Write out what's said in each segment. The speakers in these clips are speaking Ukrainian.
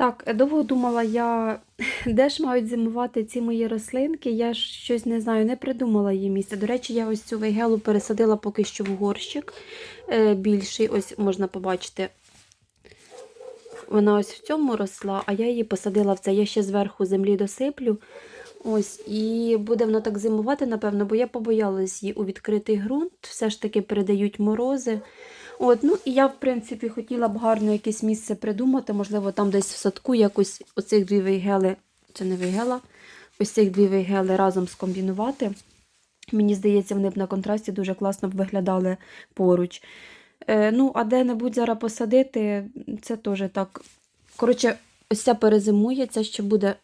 Так, е, довго думала я, де ж мають зимувати ці мої рослинки. Я ж щось не знаю, не придумала її місце. До речі, я ось цю вейгелу пересадила поки що в горщик е, більший. Ось можна побачити. Вона ось в цьому росла, а я її посадила в це. Я ще зверху землі досиплю. Ось, і буде воно так зимувати, напевно, бо я побоялась її у відкритий ґрунт. Все ж таки передають морози. От, ну і я, в принципі, хотіла б гарно якесь місце придумати. Можливо, там десь в садку якось оцих дві вейгели, це не вейгела, ось цих дві вейгели разом скомбінувати. Мені здається, вони б на контрасті дуже класно б виглядали поруч. Е, ну, а де-небудь зараз посадити, це теж так. Коротше, ось ця перезимує, ця ще буде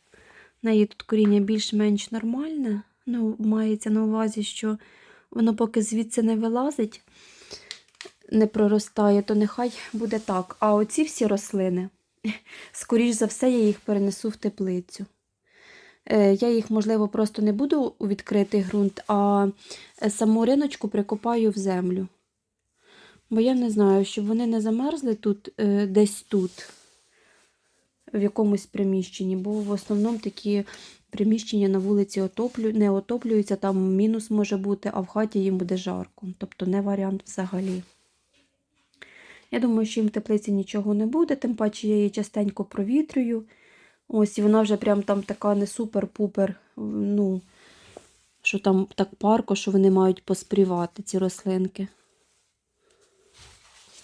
в неї тут коріння більш-менш нормальне. Ну, мається на увазі, що воно поки звідси не вилазить, не проростає, то нехай буде так. А оці всі рослини, скоріш за все, я їх перенесу в теплицю. Е, Я їх, можливо, просто не буду у відкритий ґрунт, а е, саму риночку прикопаю в землю. Бо я не знаю, щоб вони не замерзли тут, е, десь тут, в якомусь приміщенні, бо в основному такі приміщення на вулиці отоплю... не отоплюються, там мінус може бути, а в хаті їм буде жарко. Тобто не варіант взагалі. Я думаю, що їм в теплиці нічого не буде, тим паче я її частенько провітрюю. Ось, і вона вже прям там така не супер-пупер, ну, що там так парко, що вони мають поспрівати, ці рослинки.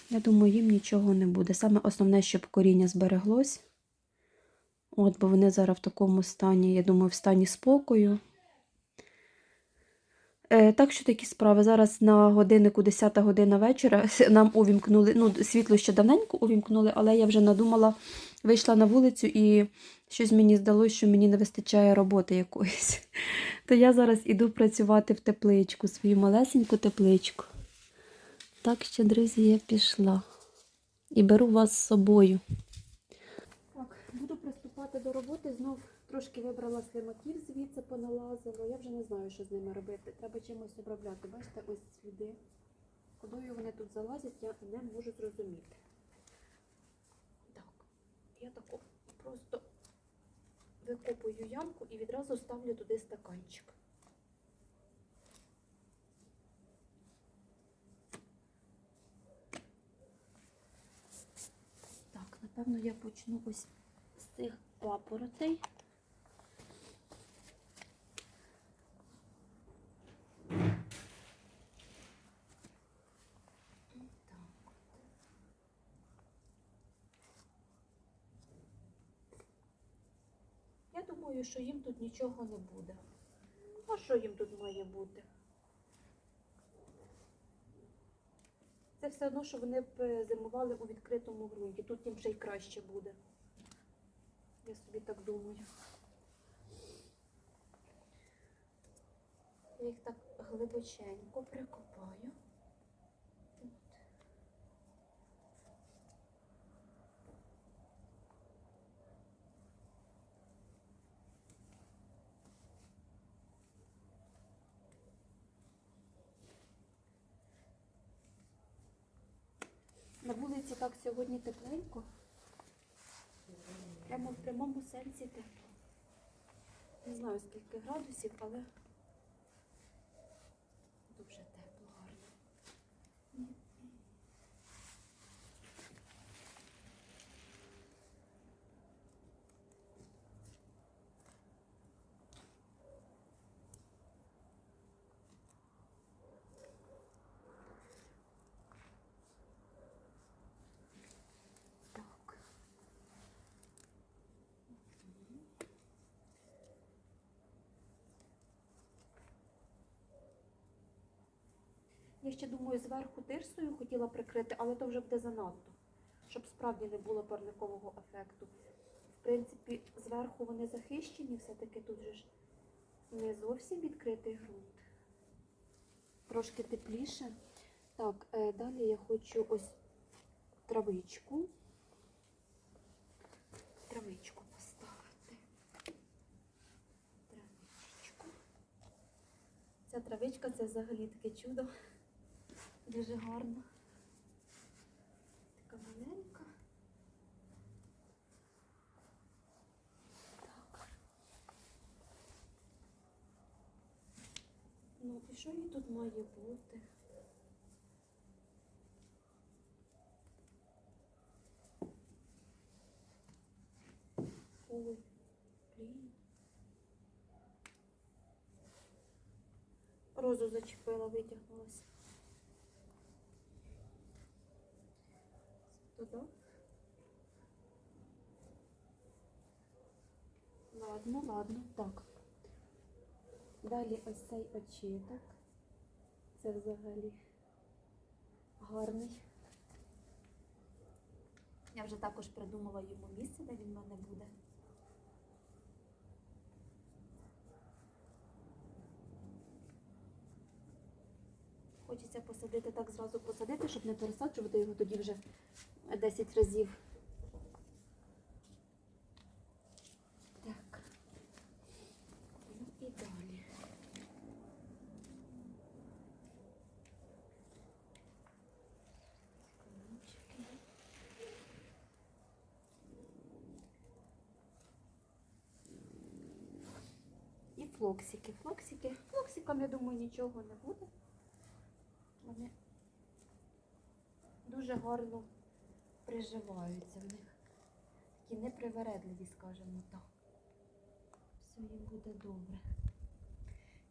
Я думаю, їм нічого не буде. Саме основне, щоб коріння збереглось. От, бо вони зараз в такому стані, я думаю, в стані спокою. Е, так що такі справи. Зараз на годиннику 10 година вечора нам увімкнули, ну, світло ще давненько увімкнули, але я вже надумала, вийшла на вулицю і щось мені здалося, що мені не вистачає роботи якоїсь. То я зараз іду працювати в тепличку, свою малесеньку тепличку. Так що, друзі, я пішла. І беру вас з собою. Так, буду приступати до роботи. Знов трошки вибрала слимаків, звідси поналазила. Я вже не знаю, що з ними робити. Треба чимось обробляти. Бачите, ось сліди. Кудою вони тут залазять, я не можу зрозуміти. Так, я тако просто викопую ямку і відразу ставлю туди стаканчик. Так, напевно, я почну ось з цих папоротей. Так. Я що їм тут нічого не буде. А що їм тут має бути? Це все одно, що вони б е, зимували у відкритому ґрунті. Тут їм ще й краще буде. Я собі так думаю. Я їх так глибоченько прикопаю. От. Вулиці так сьогодні тепленько. Прямо в прямому сенсі тепло. Не знаю скільки градусів, але дуже тепло, гарно. Так. Я ще думаю, зверху тирсою хотіла прикрити, але то вже буде занадто, щоб справді не було парникового ефекту. В принципі, зверху вони захищені, все-таки тут же ж не зовсім відкритий ґрунт. Трошки тепліше. Так, е, далі я хочу ось травичку. Травичку поставити. Травичку. Ця травичка це взагалі таке чудо. Дуже гарна. Така маленька. Так. Ну, і що їй тут має бути? Ой, блін. Розу зачепила, витягнулася. Туди. Ладно, ладно, так. Далі ось цей очіток. Це взагалі гарний. Я вже також придумала йому місце, де він в мене буде. Хочеться посадити так зразу посадити, щоб не пересаджувати його тоді вже 10 разів. Так. Ну і далі. І флоксики. Флоксики. Флоксикам, я думаю, нічого не буде. Вони дуже гарно приживаються в них. Такі непривередливі, скажімо так. Все їм буде добре.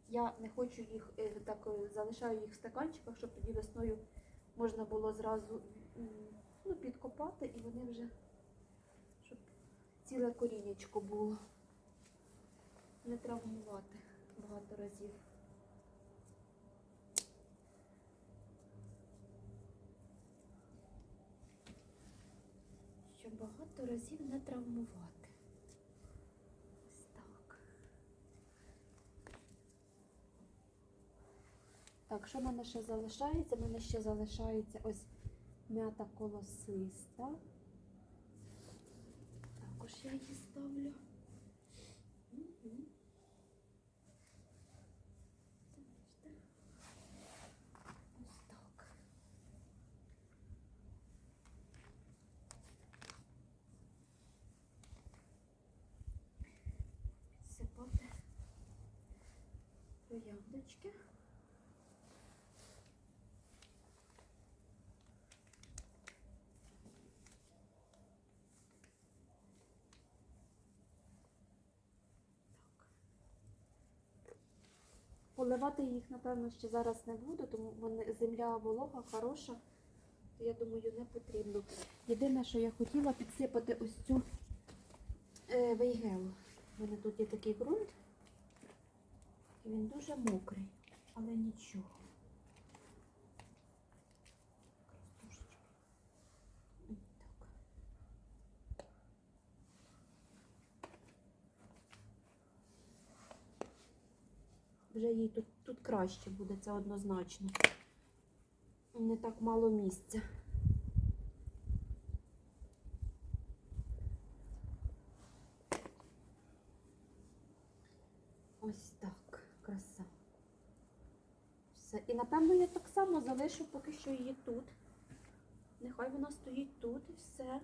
Я не хочу їх е, так е, залишаю їх в стаканчиках, щоб тоді весною можна було зразу ну, підкопати і вони вже, щоб ціле корінечко було. Не травмувати багато разів. Щоб багато разів не травмувати. Ось так. Так, що в мене ще залишається? В мене ще залишається ось м'ята колосиста. Також я її ставлю. Мгм. Це бачите? Ось так. Підсипати трояндочки. Поливати їх, напевно, ще зараз не буду, тому вони, земля волога, хороша, то я думаю, не потрібно. Єдине, що я хотіла підсипати ось цю е, вейгелу. У мене тут є такий ґрунт, і він дуже мокрий, але нічого. Вже їй тут, тут краще буде, це однозначно. Не так мало місця. Ось так, краса. Все. І напевно я так само залишу поки що її тут. Нехай вона стоїть тут і все.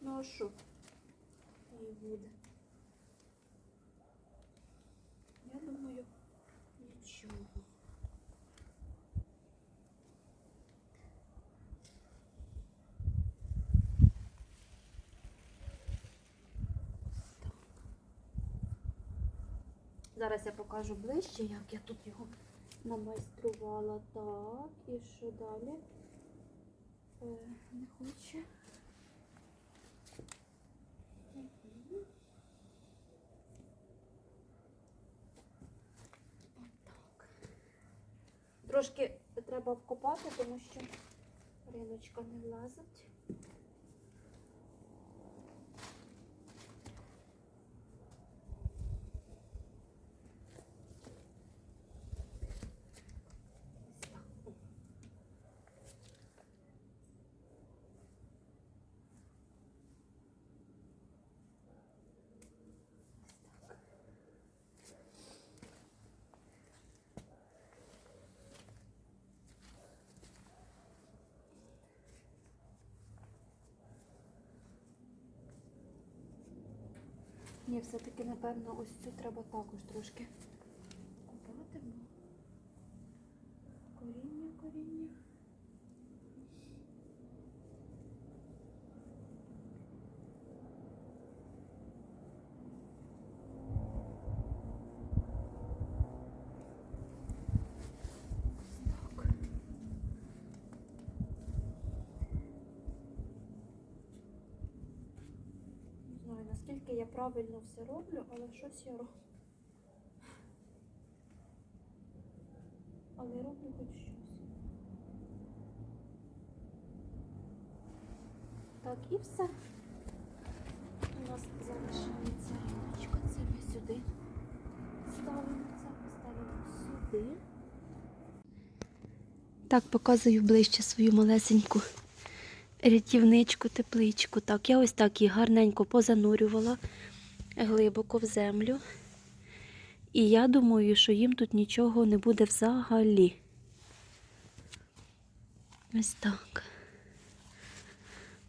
Ну що? Їй буде. Я думаю, нічого. Зараз я покажу ближче, як я тут його намайструвала. Так, і що далі? Е, не хоче. Трошки треба вкопати, тому що риночка не влазить. Ні, все-таки, напевно, ось цю треба також трошки купати, бо наскільки я правильно все роблю, але щось я роблю. Але роблю хоч щось. Так, і все. У нас залишається ріночка. Це ми сюди ставимо це, поставимо сюди. Так, показую ближче свою малесеньку рятівничку, тепличку. Так, я ось так її гарненько позанурювала глибоко в землю. І я думаю, що їм тут нічого не буде взагалі. Ось так.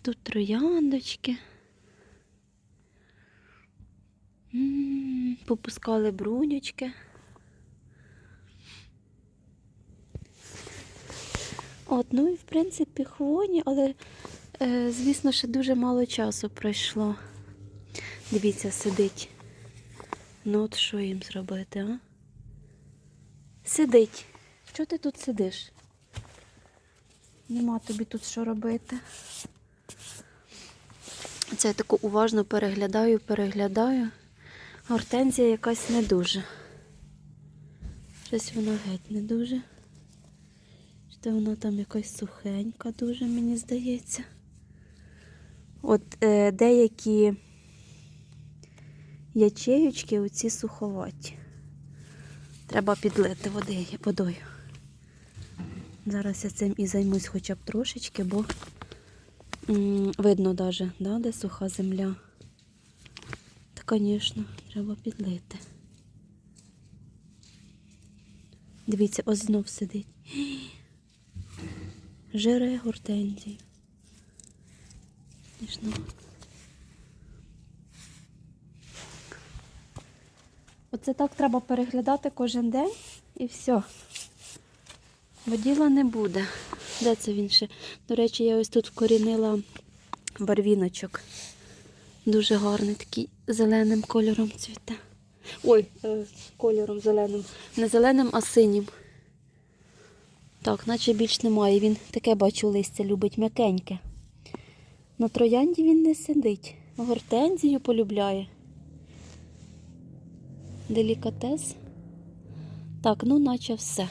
Тут трояндочки. М, Попускали брунючки. От, ну і в принципі хвойні, але, е, звісно, ще дуже мало часу пройшло. Дивіться, сидить. Ну от що їм зробити, а? Сидить. Чого ти тут сидиш? Нема тобі тут що робити. Це я таку уважно переглядаю, переглядаю. Гортензія якась не дуже. Щось вона геть не дуже. Що вона там якась сухенька дуже, мені здається. От е, деякі ячеючки оці суховаті. Треба підлити води, водою. Зараз я цим і займусь хоча б трошечки, бо м, видно даже, да, де суха земля. Та, звісно, треба підлити. Дивіться, ось знов сидить. Жире гортензію. Смішно. Оце так треба переглядати кожен день і все. Бо діла не буде. Де це він ще? До речі, я ось тут вкорінила барвіночок. Дуже гарний такий зеленим кольором цвіте. Ой, е, кольором зеленим. Не зеленим, а синім. Так, наче більш немає. Він таке бачу листя любить м'якеньке. На троянді він не сидить. Гортензію полюбляє. Делікатес. Так, ну наче все.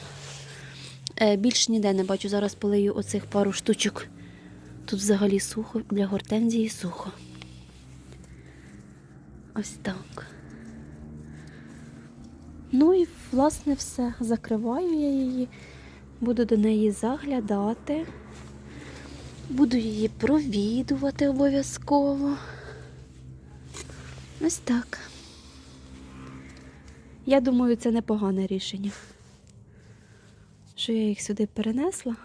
Е, більш ніде не бачу. Зараз полию оцих пару штучок. Тут взагалі сухо, для гортензії сухо. Ось так. Ну і власне все. Закриваю я її. Буду до неї заглядати. Буду її провідувати обов'язково. Ось так. Я думаю, це непогане рішення. Що я їх сюди перенесла.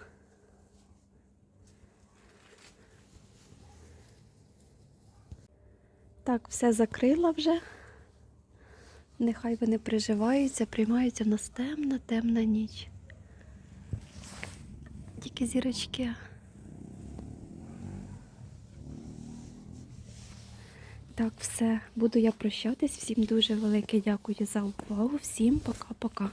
Так, все закрила вже. Нехай вони приживаються, приймаються в нас темна, темна ніч. Тільки зірочки. Так, все, буду я прощатись. Всім дуже велике дякую за увагу. Всім пока-пока.